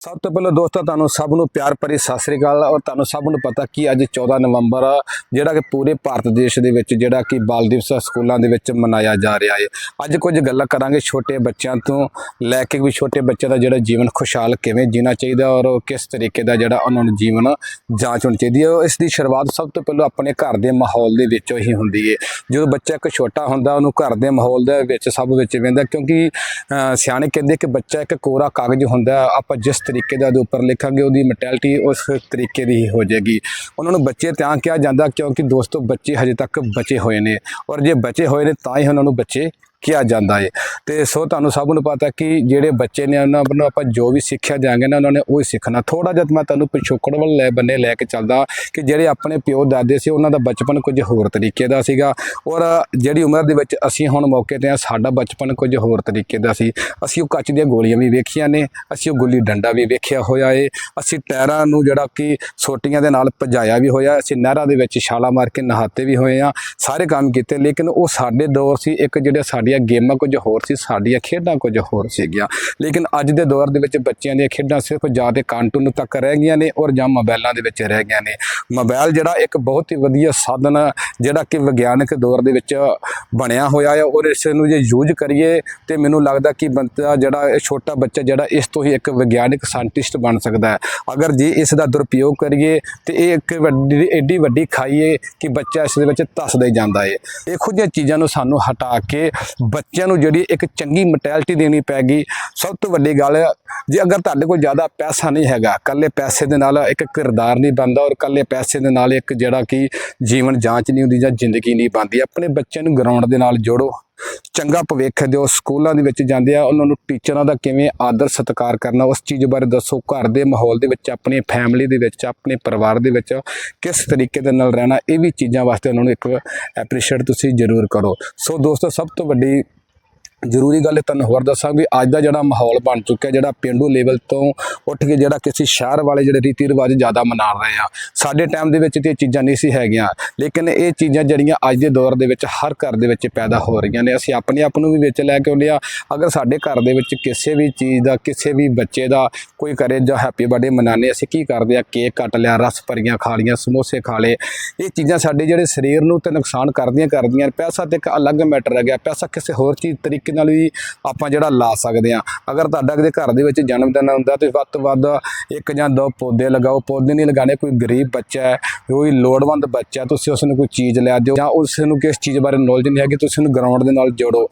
ਸਭ ਤੋਂ ਪਹਿਲਾਂ ਦੋਸਤਾਂ, ਤੁਹਾਨੂੰ ਸਭ ਨੂੰ ਪਿਆਰ ਭਰੀ ਸਤਿ ਸ੍ਰੀ ਅਕਾਲ ਔਰ ਤੁਹਾਨੂੰ ਸਭ ਨੂੰ ਪਤਾ ਕਿ ਅੱਜ 14 ਨਵੰਬਰ ਜਿਹੜਾ ਕਿ ਪੂਰੇ ਭਾਰਤ ਦੇਸ਼ ਦੇ ਵਿੱਚ ਜਿਹੜਾ ਕਿ ਬਾਲ ਦਿਵਸ ਸਕੂਲਾਂ ਦੇ ਵਿੱਚ ਮਨਾਇਆ ਜਾ ਰਿਹਾ ਹੈ। ਅੱਜ ਕੁਝ ਗੱਲਾਂ ਕਰਾਂਗੇ ਛੋਟੇ ਬੱਚਿਆਂ ਤੋਂ, ਲੈ ਕੇ ਵੀ ਛੋਟੇ ਬੱਚਿਆਂ ਦਾ ਜਿਹੜਾ ਜੀਵਨ ਖੁਸ਼ਹਾਲ ਕਿਵੇਂ ਜੀਣਾ ਚਾਹੀਦਾ ਔਰ ਕਿਸ ਤਰੀਕੇ ਦਾ ਜਿਹੜਾ ਉਹਨਾਂ ਨੂੰ ਜੀਵਨ ਜਾਂਚ ਹੋਣੀ ਚਾਹੀਦੀ ਹੈ। ਇਸ ਦੀ ਸ਼ੁਰੂਆਤ ਸਭ ਤੋਂ ਪਹਿਲਾਂ ਆਪਣੇ ਘਰ ਦੇ ਮਾਹੌਲ ਦੇ ਵਿੱਚੋਂ ਹੀ ਹੁੰਦੀ ਹੈ। ਜਦੋਂ ਬੱਚਾ ਇੱਕ ਛੋਟਾ ਹੁੰਦਾ, ਉਹਨੂੰ ਘਰ ਦੇ ਮਾਹੌਲ ਦੇ ਵਿੱਚ ਸਭ ਵਿੱਚ ਵੇਂਦਾ ਕਿਉਂਕਿ ਸਿਆਣੇ ਕਹਿੰਦੇ ਕਿ ਬੱਚਾ ਇੱਕ ਕੋਰਾ ਕਾਗਜ਼ ਹੁੰਦਾ, ਆਪਾਂ ਜਿਸ ਤਰੀਕੇ ਦਾ ਉਹਦੇ ਉੱਪਰ ਲਿਖਾਂਗੇ, ਉਹਦੀ ਮੈਂਟੈਲਿਟੀ ਉਸ ਤਰੀਕੇ ਦੀ ਹੀ ਹੋ ਜਾਏਗੀ। ਉਹਨਾਂ ਨੂੰ ਬੱਚੇ ਤਾਂ ਕਿਹਾ ਜਾਂਦਾ ਕਿਉਂਕਿ ਦੋਸਤੋ ਬੱਚੇ ਹਜੇ ਤੱਕ ਬਚੇ ਹੋਏ ਨੇ। ਔਰ ਜੇ ਬਚੇ ਹੋਏ ਨੇ, ਤਾਂ ਹੀ ਉਹਨਾਂ ਨੂੰ ਬੱਚੇ ਕਿਹਾ ਜਾਂਦਾ ਹੈ ਤੇ ਸੋ ਤੁਹਾਨੂੰ ਸਭ ਨੂੰ ਪਤਾ ਕਿ ਜਿਹੜੇ ਬੱਚੇ ਨੇ ਉਹਨਾਂ ਨੂੰ ਆਪਾਂ ਜੋ ਵੀ ਸਿੱਖਿਆ ਦਿਆਂਗੇ ਨਾ, ਉਹਨਾਂ ਨੇ ਉਹ ਹੀ ਸਿੱਖਣਾ। ਥੋੜਾ ਜਿਹਾ ਮੈਂ ਤੁਹਾਨੂੰ ਪਿਛੋਕੜ ਵੱਲ ਲੈ ਬੰਨੇ ਲੈ ਕੇ ਚੱਲਦਾ ਕਿ ਜਿਹੜੇ ਆਪਣੇ ਪਿਓ ਦਾਦੇ ਸੀ, ਉਹਨਾਂ ਦਾ ਬਚਪਨ ਕੁਝ ਹੋਰ ਤਰੀਕੇ ਦਾ ਸੀਗਾ। ਔਰ ਜਿਹੜੀ ਉਮਰ ਦੇ ਵਿੱਚ ਅਸੀਂ ਹੁਣ ਮੌਕੇ ਤੇ ਆ, ਸਾਡਾ ਬਚਪਨ ਕੁਝ ਹੋਰ ਤਰੀਕੇ ਦਾ ਸੀ। ਅਸੀਂ ਉਹ ਕੱਚ ਦੀਆਂ ਗੋਲੀਆਂ ਵੀ ਵੇਖੀਆਂ ਨੇ, ਅਸੀਂ ਉਹ ਗੁੱਲੀ ਡੰਡਾ ਵੀ ਵੇਖਿਆ ਹੋਇਆ ਏ। ਅਸੀਂ ਟਾਇਰਾਂ ਨੂੰ ਜਿਹੜਾ ਕਿ ਸੋਟੀਆਂ ਦੇ ਨਾਲ ਭਜਾਇਆ ਵੀ ਹੋਇਆ, ਅਸੀਂ ਨਹਿਰਾਂ ਦੇ ਵਿੱਚ ਛਾਲਾ ਮਾਰ ਕੇ ਨਹਾਤੇ ਵੀ ਹੋਏ ਆ, ਸਾਰੇ ਕੰਮ ਕੀਤੇ। ਲੇਕਿਨ ਉਹ ਸਾਡੇ ਦੌਰ ਸੀ, ਇੱਕ ਜਿਹੜੇ ਸਾਡੇ ਸਾਡੀਆਂ ਗੇਮਾਂ ਕੁਝ ਹੋਰ ਸੀ, ਸਾਡੀਆਂ ਖੇਡਾਂ ਕੁਝ ਹੋਰ ਸੀਗੀਆਂ। ਲੇਕਿਨ ਅੱਜ ਦੇ ਦੌਰ ਦੇ ਵਿੱਚ ਬੱਚਿਆਂ ਦੀਆਂ ਖੇਡਾਂ ਸਿਰਫ ਜਾਂ ਤੇ ਕਾਰਟੂਨ ਤੱਕ ਰਹਿ ਗਈਆਂ ਨੇ ਔਰ ਜਾਂ ਮੋਬਾਈਲਾਂ ਦੇ ਵਿੱਚ ਰਹਿ ਗਈਆਂ ਨੇ। ਮੋਬਾਈਲ ਜਿਹੜਾ ਇੱਕ ਬਹੁਤ ਹੀ ਵਧੀਆ ਸਾਧਨ ਜਿਹੜਾ ਕਿ ਵਿਗਿਆਨਕ ਦੌਰ ਦੇ ਵਿੱਚ ਬਣਿਆ ਹੋਇਆ ਹੈ ਔਰ ਇਸ ਨੂੰ ਜੇ ਯੂਜ਼ ਕਰੀਏ ਤੇ ਮੈਨੂੰ ਲੱਗਦਾ ਕਿ ਬੰਦਾ ਜਿਹੜਾ ਛੋਟਾ ਬੱਚਾ ਜਿਹੜਾ ਇਸ ਤੋਂ ਹੀ ਇੱਕ ਵਿਗਿਆਨਕ ਸਾਇੰਟਿਸਟ ਬਣ ਸਕਦਾ ਹੈ। ਅਗਰ ਜੇ ਇਸ ਦਾ ਦੁਰਪਯੋਗ ਕਰੀਏ ਤੇ ਇਹ ਇੱਕ ਵੱਡੀ ਐਡੀ ਵੱਡੀ ਖਾਈਏ ਕਿ ਬੱਚਾ ਇਸ ਦੇ ਵਿੱਚ ਧੱਸਦਾ ਹੀ ਜਾਂਦਾ ਹੈ ਇਹੋ ਜਿਹੀਆਂ ਚੀਜ਼ਾਂ ਨੂੰ ਸਾਨੂੰ ਹਟਾ ਕੇ ਬੱਚਿਆਂ ਨੂੰ ਜਿਹੜੀ ਇੱਕ ਚੰਗੀ ਮੈਂਟੈਲਿਟੀ ਦੇਣੀ ਪੈਗੀ ਸਭ ਤੋਂ ਵੱਡੀ ਗੱਲ ਜੇ ਅਗਰ ਤੁਹਾਡੇ ਕੋਲ ਜ਼ਿਆਦਾ ਪੈਸਾ ਨਹੀਂ ਹੈਗਾ ਕੱਲੇ ਪੈਸੇ ਦੇ ਨਾਲ ਇੱਕ ਕਿਰਦਾਰ ਨਹੀਂ ਬਣਦਾ ਔਰ ਕੱਲੇ ਪੈਸੇ ਦੇ ਨਾਲ ਇੱਕ ਜਿਹੜਾ ਕਿ ਜੀਵਨ ਜਾਂਚ ਨਹੀਂ ਹੁੰਦੀ ਜਾਂ ਜ਼ਿੰਦਗੀ ਨਹੀਂ ਬਣਦੀ, ਆਪਣੇ ਬੱਚਿਆਂ ਨੂੰ ਗਰਾਊਂਡ ਦੇ ਨਾਲ ਜੋੜੋ। ਚੰਗਾ ਭਵਿੱਖ ਦਿਓ, ਸਕੂਲਾਂ ਦੇ ਵਿੱਚ ਜਾਂਦੇ ਆ, ਉਹਨਾਂ ਨੂੰ ਟੀਚਰਾਂ ਦਾ ਕਿਵੇਂ ਆਦਰ ਸਤਿਕਾਰ ਕਰਨਾ, ਉਸ ਚੀਜ਼ ਬਾਰੇ ਦੱਸੋ, ਘਰ ਦੇ ਮਾਹੌਲ ਦੇ ਵਿੱਚ, ਆਪਣੀ ਫੈਮਿਲੀ ਦੇ ਵਿੱਚ, ਆਪਣੇ ਪਰਿਵਾਰ ਦੇ ਵਿੱਚ ਕਿਸ ਤਰੀਕੇ ਦੇ ਨਾਲ ਰਹਿਣਾ, ਇਹ ਵੀ ਚੀਜ਼ਾਂ ਵਾਸਤੇ ਉਹਨਾਂ ਨੂੰ ਇੱਕ ਐਪਰੀਸ਼ੀਏਟ ਤੁਸੀਂ ਜ਼ਰੂਰ ਕਰੋ। ਸੋ ਦੋਸਤੋ, ਸਭ ਤੋਂ ਵੱਡੀ ਜ਼ਰੂਰੀ ਗੱਲ ਤੁਹਾਨੂੰ ਹੋਰ ਦੱਸਾਂ ਵੀ ਅੱਜ ਦਾ ਜਿਹੜਾ ਮਾਹੌਲ ਬਣ ਚੁੱਕਿਆ, ਜਿਹੜਾ ਪਿੰਡੂ ਲੈਵਲ ਤੋਂ ਉੱਠ ਕੇ ਜਿਹੜਾ ਕਿਸੇ ਸ਼ਹਿਰ ਵਾਲੇ ਜਿਹੜੇ ਰੀਤੀ ਰਿਵਾਜ ਜ਼ਿਆਦਾ ਮਨਾ ਰਹੇ ਆ, ਸਾਡੇ ਟਾਈਮ ਦੇ ਵਿੱਚ ਤੇ ਇਹ ਚੀਜ਼ਾਂ ਨਹੀਂ ਸੀ ਹੈਗੀਆਂ, ਲੇਕਿਨ ਇਹ ਚੀਜ਼ਾਂ ਜਿਹੜੀਆਂ ਅੱਜ ਦੇ ਦੌਰ ਦੇ ਵਿੱਚ ਹਰ ਘਰ ਦੇ ਵਿੱਚ ਪੈਦਾ ਹੋ ਰਹੀਆਂ ਨੇ, ਅਸੀਂ ਆਪਣੇ ਆਪ ਨੂੰ ਵੀ ਵਿੱਚ ਲੈ ਕੇ ਆਉਂਦੇ ਆ ਅਗਰ ਸਾਡੇ ਘਰ ਦੇ ਵਿੱਚ ਕਿਸੇ ਵੀ ਚੀਜ਼ ਦਾ, ਕਿਸੇ ਵੀ ਬੱਚੇ ਦਾ ਕੋਈ ਕਰੇ ਜਾਂ ਹੈਪੀ ਬਰਥਡੇ ਮਨਾਉਂਦੇ ਅਸੀਂ ਕੀ ਕਰਦੇ ਆ ਕੇਕ ਕੱਟ ਲਿਆ, ਰਸ ਭਰੀਆਂ ਖਾ ਲੀਆਂ ਸਮੋਸੇ ਖਾ ਲਏ, ਇਹ ਚੀਜ਼ਾਂ ਸਾਡੇ ਜਿਹੜੇ ਸਰੀਰ ਨੂੰ ਤੇ ਨੁਕਸਾਨ ਕਰਦੀਆਂ ਕਰਦੀਆਂ ਪੈਸਾ ਤੇ ਇੱਕ ਅਲੱਗ ਮੈਟਰ ਹੈ ਗਿਆ, ਪੈਸਾ ਕਿਸੇ ਹੋਰ ਚੀਜ਼ ਤਰੀਕੇ ਨਾਲ ਵੀ ਆਪਾਂ ਜਿਹੜਾ ਲਾ ਸਕਦੇ ਆ ਅਗਰ ਤੁਹਾਡਾ ਕਿਤੇ ਘਰ ਦੇ ਵਿੱਚ ਜਨਮ ਦਿਨ ਹੁੰਦਾ ਤੇ ਵੱਧ ਤੋਂ ਵੱਧ ਇੱਕ ਜਾਂ ਦੋ ਪੌਦੇ ਲਗਾਓ। ਪੌਦੇ ਨਹੀਂ ਲਗਾਣੇ ਕੋਈ ਗਰੀਬ ਬੱਚਾ ਹੈ, ਕੋਈ ਲੋੜਵੰਦ ਬੱਚਾ ਤੁਸੀਂ ਉਸ ਨੂੰ ਕੋਈ ਚੀਜ਼ ਲਿਆ ਦਿਓ ਜਾਂ ਉਸ ਨੂੰ ਕਿਸ ਚੀਜ਼ ਬਾਰੇ ਨੌਲੇਜ ਨਹੀਂ ਹੈਗੀ, ਤੁਸੀਂ ਉਹਨੂੰ ਗਰਾਊਂਡ ਦੇ ਨਾਲ ਜੋੜੋ।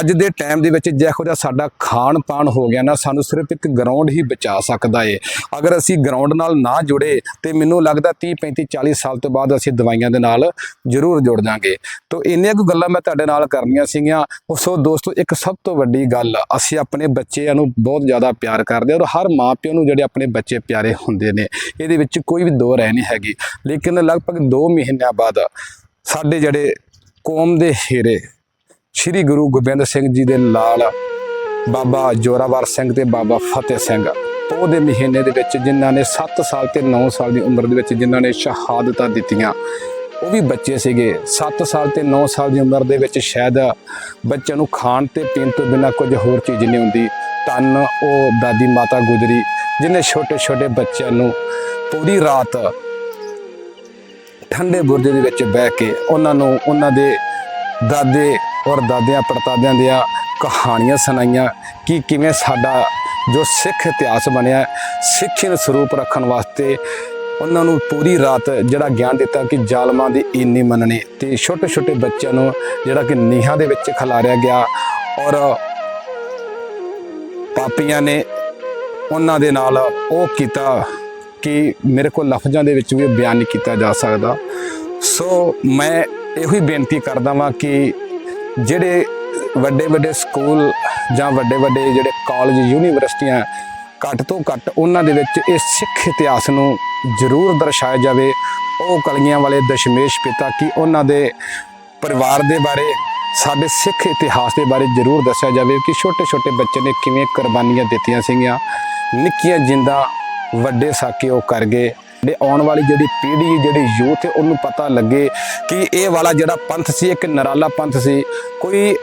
ਅੱਜ ਦੇ ਟਾਈਮ ਦੇ ਵਿੱਚ ਜਿਹੋ ਜਿਹਾ ਸਾਡਾ ਖਾਣ ਪਾਣ ਹੋ ਗਿਆ ਨਾ, ਸਾਨੂੰ ਸਿਰਫ ਇੱਕ ਗਰਾਊਂਡ ਹੀ ਬਚਾ ਸਕਦਾ ਏ। ਅਗਰ ਅਸੀਂ ਗਰਾਊਂਡ ਨਾਲ ਨਾ ਜੁੜੇ ਤੇ ਮੈਨੂੰ ਲੱਗਦਾ 30 35 40 ਸਾਲ ਤੋਂ ਬਾਅਦ ਅਸੀਂ ਦਵਾਈਆਂ ਦੇ ਨਾਲ ਜ਼ਰੂਰ ਜੁੜ ਜਾਾਂਗੇ। ਤੋਂ ਇੰਨੀਆਂ ਕੁ ਗੱਲਾਂ ਮੈਂ ਤੁਹਾਡੇ ਨਾਲ ਕਰਨੀਆਂ ਸੀਗੀਆਂ। ਉਹ ਸੋ ਦੋਸਤੋ ਇੱਕ ਸਭ ਤੋਂ ਵੱਡੀ ਗੱਲ, ਅਸੀਂ ਆਪਣੇ ਬੱਚਿਆਂ ਨੂੰ ਬਹੁਤ ਜ਼ਿਆਦਾ ਪਿਆਰ ਕਰਦੇ ਹਾਂ ਔਰ ਹਰ ਮਾਂ ਪਿਓ ਨੂੰ ਜਿਹੜੇ ਆਪਣੇ ਬੱਚੇ ਪਿਆਰੇ ਹੁੰਦੇ ਨੇ, ਇਹਦੇ ਵਿੱਚ ਕੋਈ ਵੀ ਦੋ ਰਹਿ ਨਹੀਂ ਹੈਗੀ। ਲੇਕਿਨ ਲਗਭਗ 2 ਮਹੀਨਿਆਂ ਬਾਅਦ ਸਾਡੇ ਜਿਹੜੇ ਕੌਮ ਦੇ ਹੀਰੇ, ਸ੍ਰੀ ਗੁਰੂ ਗੋਬਿੰਦ ਸਿੰਘ ਜੀ ਦੇ ਨਾਲ ਬਾਬਾ ਜੋਰਾਵਰ ਸਿੰਘ ਤੇ ਬਾਬਾ ਫਤਿਹ ਸਿੰਘ ਉਹਦੇ ਮਹੀਨੇ ਦੇ ਵਿੱਚ ਜਿਨ੍ਹਾਂ ਨੇ 7 ਸਾਲ ਤੇ 9 ਸਾਲ ਦੀ ਉਮਰ ਦੇ ਵਿੱਚ ਜਿਨ੍ਹਾਂ ਨੇ ਸ਼ਹਾਦਤਾਂ ਦਿੱਤੀਆਂ। ਉਹ ਵੀ ਬੱਚੇ ਸੀਗੇ। 7 ਸਾਲ ਤੇ 9 ਸਾਲ ਦੀ ਉਮਰ ਦੇ ਵਿੱਚ ਸ਼ਾਇਦ ਬੱਚਿਆਂ ਨੂੰ ਖਾਣ ਤੇ ਪੀਣ ਤੋਂ ਬਿਨਾਂ ਕੁਝ ਹੋਰ ਚੀਜ਼ ਨਹੀਂ ਹੁੰਦੀ। ਤਨ ਉਹ ਦਾਦੀ ਮਾਤਾ ਗੁਜਰੀ, ਜਿਨੇ ਛੋਟੇ ਛੋਟੇ ਬੱਚਿਆਂ ਨੂੰ ਪੂਰੀ ਰਾਤ ਠੰਡੇ ਬੁਰਜ ਦੇ ਵਿੱਚ ਬਹਿ ਕੇ ਉਹਨਾਂ ਨੂੰ, ਉਹਨਾਂ ਦੇ ਦਾਦੇ ਔਰ ਦਾਦਿਆਂ ਪੜਦਾਦਿਆਂ ਦੀਆਂ ਕਹਾਣੀਆਂ ਸੁਣਾਈਆਂ ਕਿ ਕਿਵੇਂ ਸਾਡਾ ਜੋ ਸਿੱਖ ਇਤਿਹਾਸ ਬਣਿਆ, ਸਿੱਖੀ ਨੂੰ ਸਰੂਪ ਰੱਖਣ ਵਾਸਤੇ ਉਹਨਾਂ ਨੂੰ ਪੂਰੀ ਰਾਤ ਜਿਹੜਾ ਗਿਆਨ ਦਿੱਤਾ ਕਿ ਜ਼ਾਲਮਾਂ ਦੀ ਇੰਨੀ ਮੰਨਣੀ ਤੇ ਛੋਟੇ ਛੋਟੇ ਬੱਚਿਆਂ ਨੂੰ ਜਿਹੜਾ ਕਿ ਨੀਹਾਂ ਦੇ ਵਿੱਚ ਖਿਲਾਰਿਆ ਗਿਆ ਔਰ ਪਾਪੀਆਂ ਨੇ ਉਹਨਾਂ ਦੇ ਨਾਲ ਉਹ ਕੀਤਾ ਕਿ ਮੇਰੇ ਕੋਲ ਲਫ਼ਜ਼ਾਂ ਦੇ ਵਿੱਚ ਵੀ ਬਿਆਨ ਨਹੀਂ ਕੀਤਾ ਜਾ ਸਕਦਾ। ਸੋ ਮੈਂ ਇਹੋ ਹੀ ਬੇਨਤੀ ਕਰਦਾ ਵਾਂ ਕਿ ਜਿਹੜੇ ਵੱਡੇ ਵੱਡੇ ਸਕੂਲ ਜਾਂ ਵੱਡੇ ਵੱਡੇ ਜਿਹੜੇ ਕਾਲਜ, ਯੂਨੀਵਰਸਿਟੀਆਂ ਘੱਟ ਤੋਂ ਘੱਟ ਉਹਨਾਂ ਦੇ ਵਿੱਚ ਇਹ ਸਿੱਖ ਇਤਿਹਾਸ ਨੂੰ ਜ਼ਰੂਰ ਦਰਸਾਇਆ ਜਾਵੇ। ਉਹ ਕਲਗੀਆਂ ਵਾਲੇ ਦਸ਼ਮੇਸ਼ ਪਿਤਾ ਕਿ ਉਹਨਾਂ ਦੇ ਪਰਿਵਾਰ ਦੇ ਬਾਰੇ, ਸਾਡੇ ਸਿੱਖ ਇਤਿਹਾਸ ਦੇ ਬਾਰੇ ਜ਼ਰੂਰ ਦੱਸਿਆ ਜਾਵੇ ਕਿ ਛੋਟੇ ਛੋਟੇ ਬੱਚੇ ਨੇ ਕਿਵੇਂ ਕੁਰਬਾਨੀਆਂ ਦਿੱਤੀਆਂ ਸੀਗੀਆਂ। ਨਿੱਕੀਆਂ ਜਿੰਦਾ ਵੱਡੇ ਸਾਕੇ ਉਹ ਕਰ ਗਏ। ਦੇ ਆਉਣ ਵਾਲੀ ਜਿਹੜੀ ਪੀੜ੍ਹੀ, ਜਿਹੜੀ ਯੂਥ ਹੈ ਉਹਨੂੰ ਪਤਾ ਲੱਗੇ ਕਿ ਇਹ ਵਾਲਾ ਜਿਹੜਾ ਪੰਥ ਸੀ, ਇੱਕ ਨਰਾਲਾ ਪੰਥ ਸੀ। ਕੋਈ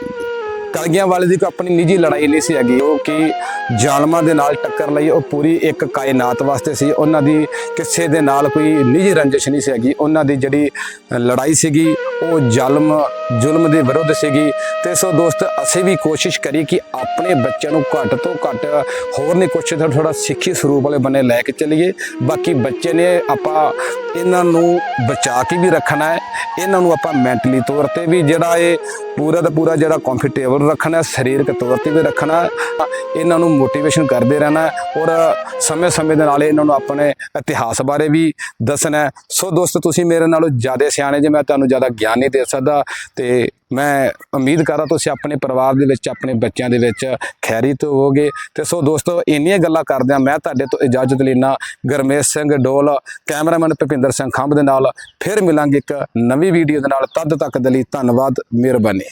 ਕਲਗੀਆਂ ਵਾਲੇ ਦੀ ਕੋਈ ਆਪਣੀ ਨਿੱਜੀ ਲੜਾਈ ਨਹੀਂ ਸੀ ਹੈਗੀ। ਉਹ ਕਿ ਜ਼ਾਲਮਾਂ ਦੇ ਨਾਲ ਟੱਕਰ ਲਈ ਉਹ ਪੂਰੀ ਇੱਕ ਕਾਇਨਾਤ ਵਾਸਤੇ ਸੀ। ਉਹਨਾਂ ਦੀ ਕਿਸੇ ਦੇ ਨਾਲ ਕੋਈ ਨਿੱਜੀ ਰੰਜਿਸ਼ ਨਹੀਂ ਸੀ ਹੈਗੀ। ਉਹਨਾਂ ਦੀ ਜਿਹੜੀ ਲੜਾਈ ਸੀਗੀ, ਉਹ ਜ਼ਾਲਮ, ਜ਼ੁਲਮ ਦੇ ਵਿਰੁੱਧ ਸੀਗੀ। ਤੇ ਸੋ ਦੋਸਤ, ਅਸੀਂ ਵੀ ਕੋਸ਼ਿਸ਼ ਕਰੀ ਕਿ ਆਪਣੇ ਬੱਚਿਆਂ ਨੂੰ ਘੱਟ ਤੋਂ ਘੱਟ ਹੋਰ ਨਹੀਂ ਕੁਛ ਤਾਂ ਥੋੜਾ ਸਿੱਖੀ ਸਰੂਪ ਵਾਲੇ ਬੰਨੇ ਲੈ ਕੇ ਚੱਲੀਏ। ਬਾਕੀ ਬੱਚੇ ਨੇ ਆਪਾਂ ਇਹਨਾਂ ਨੂੰ ਬਚਾ ਕੇ ਵੀ ਰੱਖਣਾ ਹੈ। ਇਹਨਾਂ ਨੂੰ ਆਪਾਂ ਮੈਂਟਲੀ ਤੌਰ ਤੇ ਵੀ ਜਿਹੜਾ ਇਹ ਪੂਰਾ ਦਾ ਪੂਰਾ ਜਿਹੜਾ ਕੰਫਰਟੇਬਲ ਰੱਖਣਾ ਸਰੀਰਕ ਤੌਰ ਤੇ ਵੀ ਰੱਖਣਾ ਇਹਨਾਂ ਨੂੰ ਮੋਟੀਵੇਸ਼ਨ ਕਰਦੇ ਰਹਿਣਾ ਔਰ ਸਮੇਂ-ਸਮੇਂ ਦੇ ਨਾਲ ਇਹਨਾਂ ਨੂੰ ਆਪਣੇ ਇਤਿਹਾਸ ਬਾਰੇ ਵੀ ਦੱਸਣਾ ਸੋ ਦੋਸਤ, ਤੁਸੀਂ ਮੇਰੇ ਨਾਲੋਂ ਜ਼ਿਆਦਾ ਸਿਆਣੇ ਜੇ ਮੈਂ ਤੁਹਾਨੂੰ ਜ਼ਿਆਦਾ ਗਿਆਨ ਨਹੀਂ ਦੇ ਸਕਦਾ ਤੇ ਮੈਂ ਉਮੀਦ ਕਰਦਾ ਤੁਸੀਂ ਆਪਣੇ ਪਰਿਵਾਰ ਦੇ ਵਿੱਚ, ਆਪਣੇ ਬੱਚਿਆਂ ਦੇ ਵਿੱਚ ਖੈਰੀ ਖੈਰੀਤ ਹੋਵੋਗੇ। ਤੇ ਸੋ ਦੋਸਤੋ, ਇੰਨੀਆਂ ਗੱਲਾਂ ਕਰਦੇ ਆ ਮੈਂ ਤੁਹਾਡੇ ਤੋਂ ਇਜਾਜ਼ਤ ਲੈਣਾ ਗਰਮੇਸ਼ ਸਿੰਘ ਡੋਲ, ਕੈਮਰਾਮੈਨ ਭੁਪਿੰਦਰ ਸਿੰਘ ਖੰਭ ਦੇ ਨਾਲ ਫਿਰ ਮਿਲਾਂਗੇ ਇੱਕ ਨਵੀਂ ਵੀਡੀਓ ਦੇ ਨਾਲ। ਤਦ ਤੱਕ ਦੇ ਲਈ ਧੰਨਵਾਦ, ਮਿਹਰਬਾਨੀ।